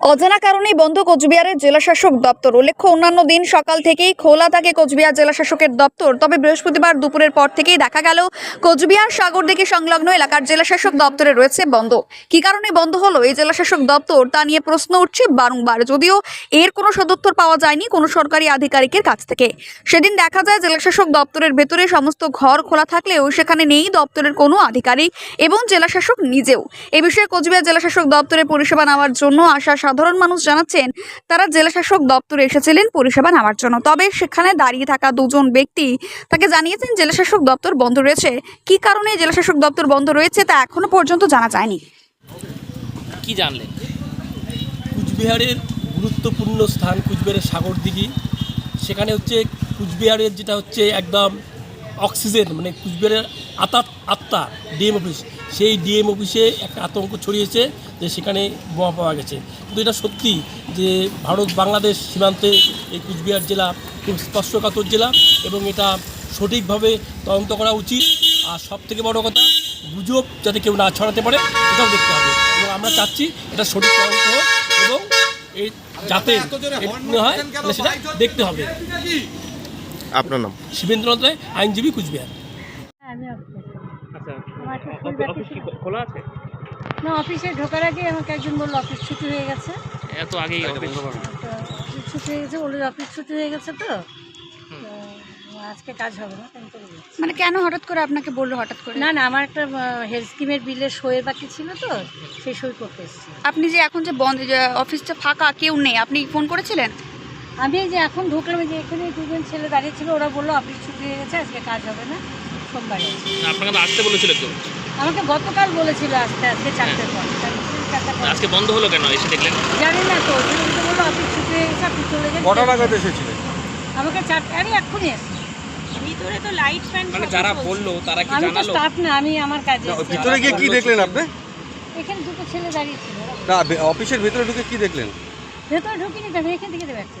অজানা কারণেই বন্ধ কোচবিহারের জেলাশাসক দপ্তর। উল্লেখ্য, অন্যান্য দিন সকাল থেকেই খোলা থাকে কোচবিহার জেলাশাসকের দপ্তর। তবে বৃহস্পতিবার দুপুরের পর থেকেই দেখা গেল, কোচবিহার সাগরদিঘি সংলগ্ন এলাকার জেলাশাসক দপ্তরে রয়েছে বন্ধ। কি কারণে বন্ধ হলো এই জেলাশাসক দপ্তর, তা নিয়ে প্রশ্ন উঠছে বারংবার। যদিও এর কোনো সদুত্তর পাওয়া যায়নি কোনো সরকারি আধিকারিকের কাছ থেকে। সেদিন দেখা যায় জেলাশাসক দপ্তরের ভেতরে সমস্ত ঘর খোলা থাকলেও সেখানে নেই দপ্তরের কোনো আধিকারিক এবং জেলাশাসক নিজেও। এ বিষয়ে কোচবিহার জেলাশাসক দপ্তরে পরিষেবা নেওয়ার জন্য আসা সাধারণ মানুষ জানাচ্ছেন তারা জেলাশাসক দপ্তরে এসেছিলেন পরিষেবা নেওয়ার জন্য। তবে সেখানে দাঁড়িয়ে থাকা দুজন ব্যক্তি তাকে জানিয়েছেন জেলাশাসক দপ্তর বন্ধ রয়েছে। কী কারণে জেলাশাসক দপ্তর বন্ধ রয়েছে তা এখনও পর্যন্ত জানা যায়নি। কি জানলেন? কুচবিহারের গুরুত্বপূর্ণ স্থান কুচবিহারের সাগরদিঘি। সেখানে হচ্ছে কুচবিহারের যেটা হচ্ছে একদম অক্সিজেন মানে কুচবিহারের আত্মা আত্মা ডিএম অফিস। সেই ডিএম অফিসে একটা আতঙ্ক ছড়িয়েছে যে সেখানে বোমা পাওয়া গেছে। এটা সত্যি যে ভারত বাংলাদেশ সীমান্তে এই কুচবিহার জেলা খুব স্পর্শকাতর জেলা এবং এটা সঠিকভাবে তদন্ত করা উচিত। আর সব থেকে বড় কথা গুজব যাতে কেউ না ছড়াতে পারে এটাও দেখতে হবে। এবং আমরা চাচ্ছি এটা সঠিক তদন্ত হোক এবং এই যাতে হয় সেটা দেখতে হবে। আপনার নাম? শিবেন্দ্রনাথ রায় আইনজীবী কুচবিহার। আচ্ছা কি ছিল। খোলা আছে? না অফিসে ঢোকার আগে আমাকে একজন বলল অফিস ছুটি হয়ে গেছে। এত আগেই অফিস তো ছুটি হয়ে গেছে ওদের অফিস ছুটি হয়ে গেছে তো। আজকে কাজ হবে না। মানে কেন হঠাৎ করে আপনাকে বলল হঠাৎ করে? না না আমার একটা হেলথ স্কিমের বিলের সইয়ের বাকি ছিল তো সেই সই করতে এসেছি। আপনি যে এখন যে বন্ধ অফিসটা ফাঁকা কেউ নেই আপনি ফোন করেছিলেন? আমি যে এখন ঢুকলাম যে এখানে দুজন ছেলে দাঁড়িয়ে ছিল ওরা বলল অফিস ছুটি হয়ে গেছে আজকে কাজ হবে না সোমবারে। আপনাকে আসতে বলেছিল কেউ? আমাকে গতকাল বলেছিল আসতে আজকে চারটের পর। তাহলে চারটার পর। আজকে বন্ধ হলো কেন? এসে দেখলেন? জানি না তো ওই জন্য তো বলল অফিস ছুটি হয়ে গেছে আপনি চলে যান কটা নাগাদ এসেছিলেন? আমাকে চারটে আরে এক্ষুনি এসে ভিতরে তো লাইট ফ্যান মানে যারা বলল তারা কি আমি তো জানালো? স্টাফ না আমি আমার কাজে এসেছি। ভিতরে গিয়ে কি দেখলেন আপনি? এখানে দুটো ছেলে দাঁড়িয়ে ছিল। না অফিসের ভিতরে ঢুকে কি দেখলেন? ভেতরে ঢুকিনি আমি এখান থেকে দেখছি